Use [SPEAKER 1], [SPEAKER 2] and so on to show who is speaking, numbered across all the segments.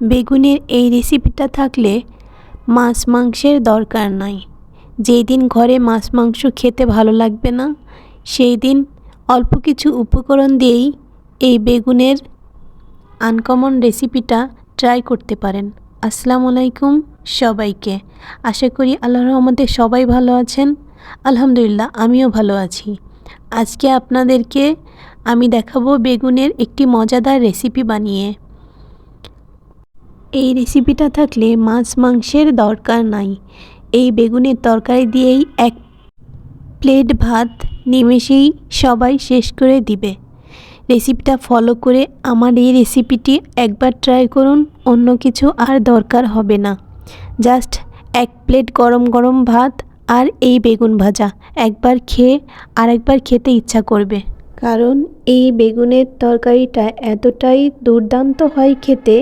[SPEAKER 1] বেগুনের এই রেসিপিটা থাকলে মাছ মাংসের দরকার নাই। যেই দিন ঘরে মাছ মাংস খেতে ভালো লাগবে না সেই দিন অল্প কিছু উপকরণ দিয়েই এই বেগুনের আনকমন রেসিপিটা ট্রাই করতে পারেন। আসসালামু আলাইকুম সবাইকে। আশা করি আল্লাহর রহমতে সবাই ভালো আছেন। আলহামদুলিল্লাহ, আমিও ভালো আছি। আজকে আপনাদেরকে আমি দেখাবো বেগুনের একটি মজাদার রেসিপি বানিয়ে। এই রেসিপিটা থাকলে মাছ মাংসের দরকার নাই। এই বেগুনের তরকারি দিয়েই এক প্লেট ভাত নিমেষেই সবাই শেষ করে দিবে। রেসিপিটা ফলো করে আমার এই রেসিপিটি একবার ট্রাই করুন, অন্য কিছু আর দরকার হবে না। জাস্ট এক প্লেট গরম গরম ভাত আর এই বেগুন ভাজা, একবার খেয়ে আরেকবার খেতে ইচ্ছা করবে। কারণ এই বেগুনের তরকারিটা এতটাই দুর্দান্ত হয় খেতে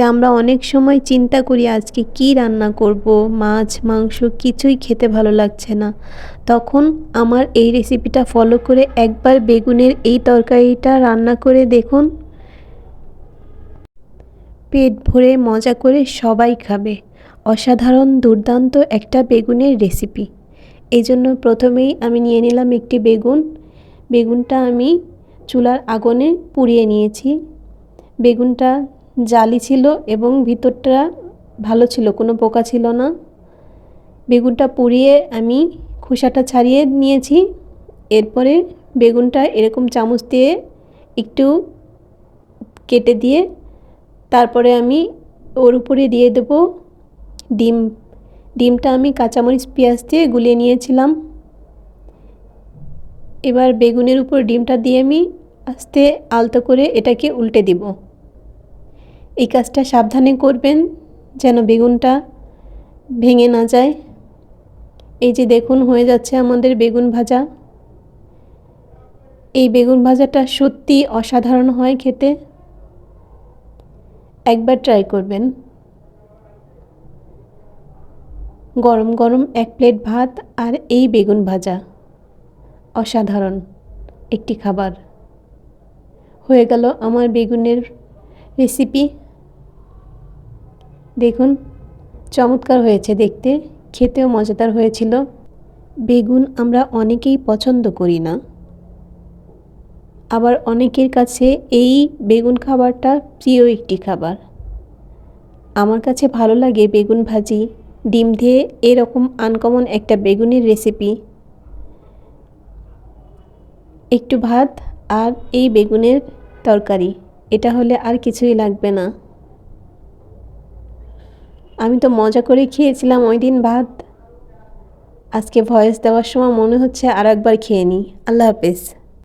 [SPEAKER 1] যে আমরা অনেক সময় চিন্তা করি আজকে কি রান্না করব, মাছ, মাংস কিছুই খেতে ভালো লাগছে না। তখন আমার এই রেসিপিটা ফলো করে একবার বেগুনের এই তরকারিটা রান্না করে দেখুন। পেট ভরে মজা করে সবাই খাবে। অসাধারণ, দুর্দান্ত একটা বেগুনের রেসিপি এই জন্য প্রথমেই আমি নিয়ে নিলাম একটি বেগুন। বেগুনটা আমি চুলার আগুনে পুড়িয়ে নিয়েছি। বেগুনটা জালি ছিল এবং ভিতরটা ভালো ছিল, কোনো পোকা ছিল না। বেগুনটা পুড়িয়ে আমি খোসাটা ছাড়িয়ে নিয়েছি। এরপরে বেগুনটা এরকম চামচ দিয়ে একটু কেটে দিয়ে তারপরে আমি ওর উপরে দিয়ে দেবো ডিম। ডিমটা আমি কাঁচামরিচ, পেঁয়াজ দিয়ে গুলিয়ে নিয়েছিলাম। এবার বেগুনের উপর ডিমটা দিয়ে আমি আস্তে আলতো করে এটাকে উল্টে দিব। এই কাজটা সাবধানে করবেন যেন বেগুনটা ভেঙে না যায়। এই যে দেখুন, হয়ে যাচ্ছে আমাদের বেগুন ভাজা। এই বেগুন ভাজাটা সত্যি অসাধারণ হয় খেতে। একবার ট্রাই করবেন। গরম গরম এক প্লেট ভাত আর এই বেগুন ভাজা। অসাধারণ একটি খাবার। হয়ে গেল আমার বেগুনের রেসিপি দেখুন, চমৎকার হয়েছে দেখতে, খেতেও মজাদার হয়েছিল। বেগুন আমরা অনেকেই পছন্দ করি না। আবার অনেকের কাছে এই বেগুন খাবারটা প্রিয় একটি খাবার। আমার কাছে ভালো লাগে বেগুন ভাজি। ডিম দিয়ে এরকম আনকমন একটা বেগুনের রেসিপি একটু ভাত আর এই বেগুনের তরকারি। এটা হলে আর কিছুই লাগবে না। আমি তো মজা করে খেয়েছিলাম ওই দিন ভাত। আজকে ভয়েস দেওয়ার সময় মনে হচ্ছে আর একবার খেয়ে নিই। আল্লাহ হাফেজ।